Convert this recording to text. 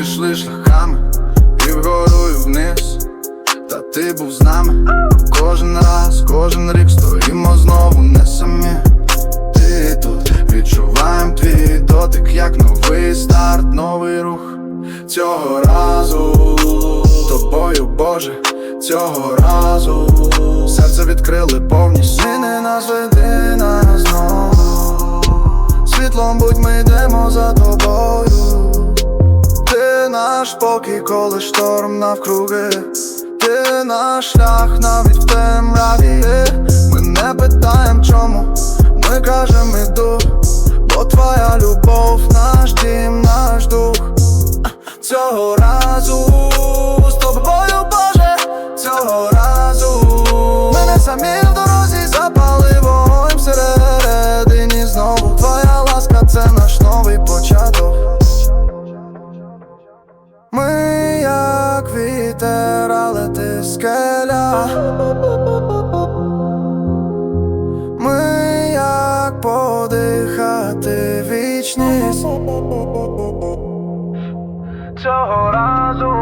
йшли шляхами, і вгору, і вниз, та ти був з нами. Кожен раз, кожен рік стоїмо знову не самі. Ти тут відчуваєм твій дотик, як новий старт, новий рух. Цього разу тобою, Боже, цього разу серце відкрили повністю. Ти не нас веди нас знову. Світлом будь ми йдемо наш спокій, коли шторм навкруги. Ти наш шлях навіть в темряві. Ми не питаєм чому, ми кажем іду, бо твоя любов, наш дім, наш дух. Цього разу з тобою, Боже, цього разу ми не самі вітер, але ти скеля. Ми як подихати вічність. Цього разу